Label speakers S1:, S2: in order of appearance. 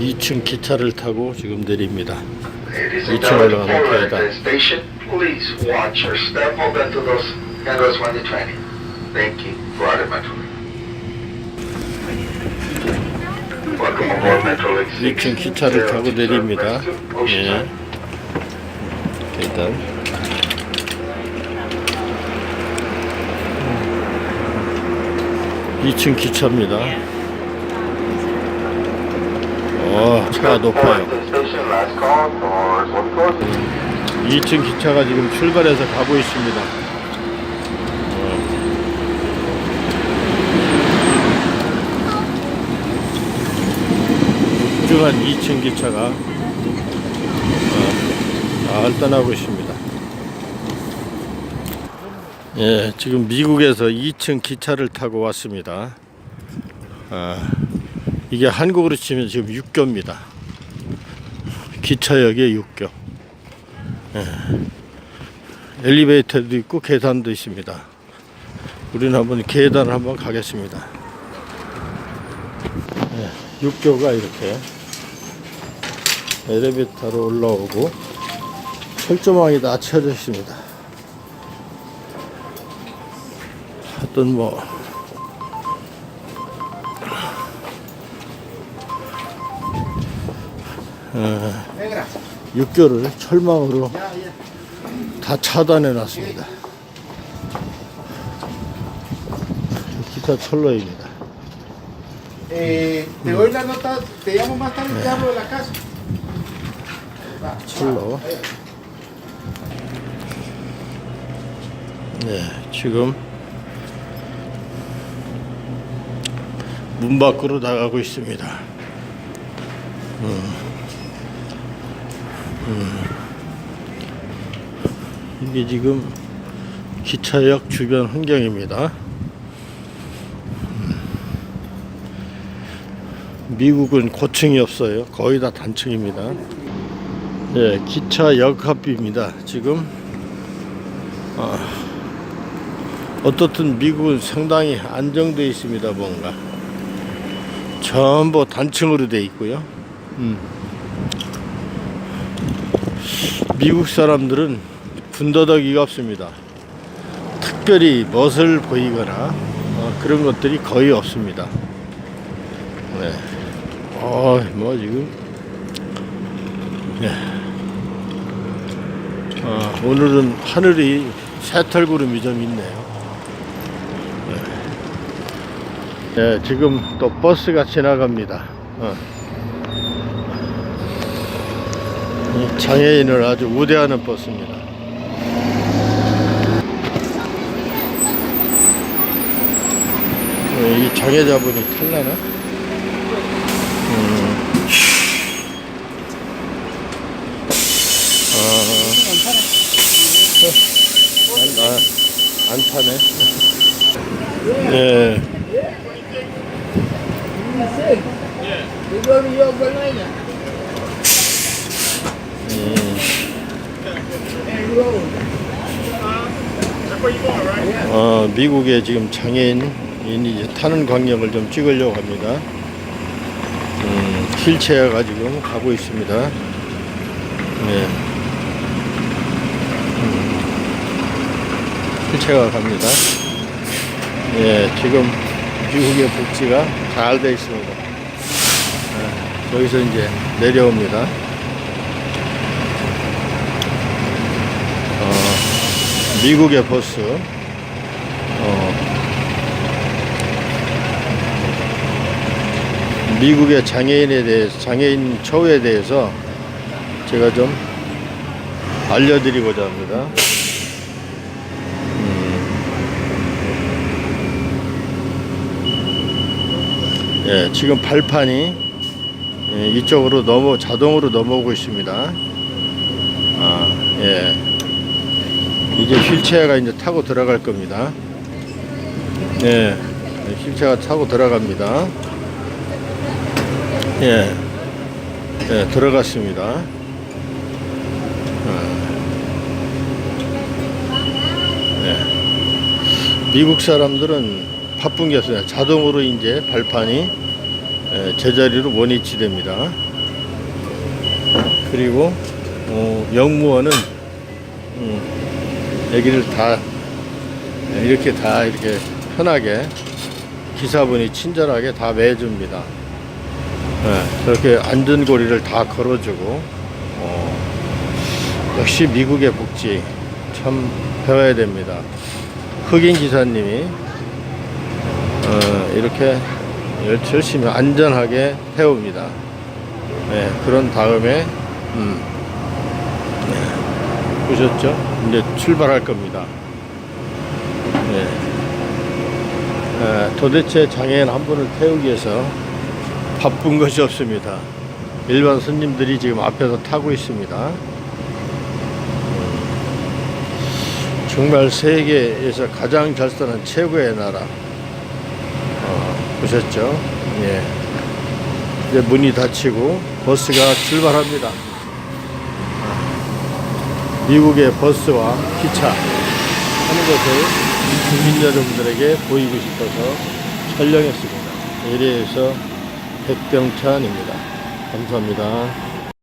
S1: 2층 기차를 타고 지금 내립니다.
S2: Ladies and
S1: 이층 올라가는
S2: gentlemen, for
S1: 계단.
S2: the station, please watch your step open to those handles when you're training. Thank you. Florida Metrolink. Welcome aboard Metrolink 6.
S1: 2층 기차를 타고 내립니다. 예. 계단. 2층 기차입니다. 어, 차가 높아요. 2층 기차가 지금 출발해서 가고 있습니다. 어. 훌륭한 2층 기차가 어, 잘 떠나고 있습니다. 예, 지금 미국에서 2층 기차를 타고 왔습니다. 아, 이게 한국으로 치면 지금 6교입니다. 기차역의 6교. 엘리베이터도 있고 계단도 있습니다. 우리는 한번 계단을 한번 가겠습니다. 네, 육교가 이렇게 엘리베이터로 올라오고 철조망이 낮춰져 있습니다. 하여튼 뭐 어, 육교를 철망으로 다 차단해 놨습니다. 기타 철로입니다.
S3: Eh.
S1: 철로. 네, 지금 문 밖으로 나가고 있습니다. 음. 음. 이게 지금 기차역 주변 환경입니다. 음. 미국은 고층이 없어요. 거의 다 단층입니다. 네, 기차 역합입니다. 지금 아, 어떻든 미국은 상당히 안정되어 있습니다. 뭔가 전부 단층으로 되어 있고요. 음. 미국 사람들은 군더더기가 없습니다. 특별히 멋을 보이거나 어, 그런 것들이 거의 없습니다. 네. 어, 뭐 지금 네. 아, 오늘은 하늘이 새털 구름이 좀 있네요. 네. 네, 지금 또 버스가 지나갑니다. 어. 이 장애인을 아주 우대하는 버스입니다. 어, 이 장애자분이 탈라나? 음. 아, 안, 아, 안 타네. 예. 어, 미국에 지금 장애인이 타는 광경을 좀 찍으려고 합니다. 음, 휠체어 가 지금 가고 있습니다. 네. 휠체어가 갑니다. 예, 지금 미국의 복지가 잘 되어 있습니다. 예, 여기서 이제 내려옵니다. 미국의 버스. 어, 미국의 장애인에 대해서, 장애인 처우에 대해서 제가 좀 알려드리고자 합니다. 예, 지금 발판이 예, 이쪽으로 넘어 자동으로 넘어오고 있습니다. 아, 예. 이제 휠체어가 이제 타고 들어갈 겁니다. 예, 휠체어가 타고 들어갑니다. 예, 예, 들어갔습니다. 아, 예. 미국 사람들은 바쁜 게 없어요. 자동으로 이제 발판이 에, 제자리로 원위치 됩니다. 그리고 어, 영무원은 음, 여기를 다 이렇게 다 이렇게 편하게 기사분이 친절하게 다 매줍니다. 예, 저렇게 안전고리를 다 걸어주고 어, 역시 미국의 복지 참 배워야 됩니다. 흑인 기사님이 어, 이렇게 열심히 안전하게 태웁니다. 네, 그런 다음에 음, 네, 보셨죠? 이제 출발할 겁니다. 네. 에, 도대체 장애인 한 분을 태우기 위해서 바쁜 것이 없습니다. 일반 손님들이 지금 앞에서 타고 있습니다. 음, 정말 세계에서 가장 잘 사는 최고의 나라. 어, 보셨죠? 예. 이제 문이 닫히고 버스가 출발합니다. 어, 미국의 버스와 기차 하는 것을 국민 여러분들에게 보이고 싶어서 촬영했습니다. 이래서 백병찬입니다. 감사합니다.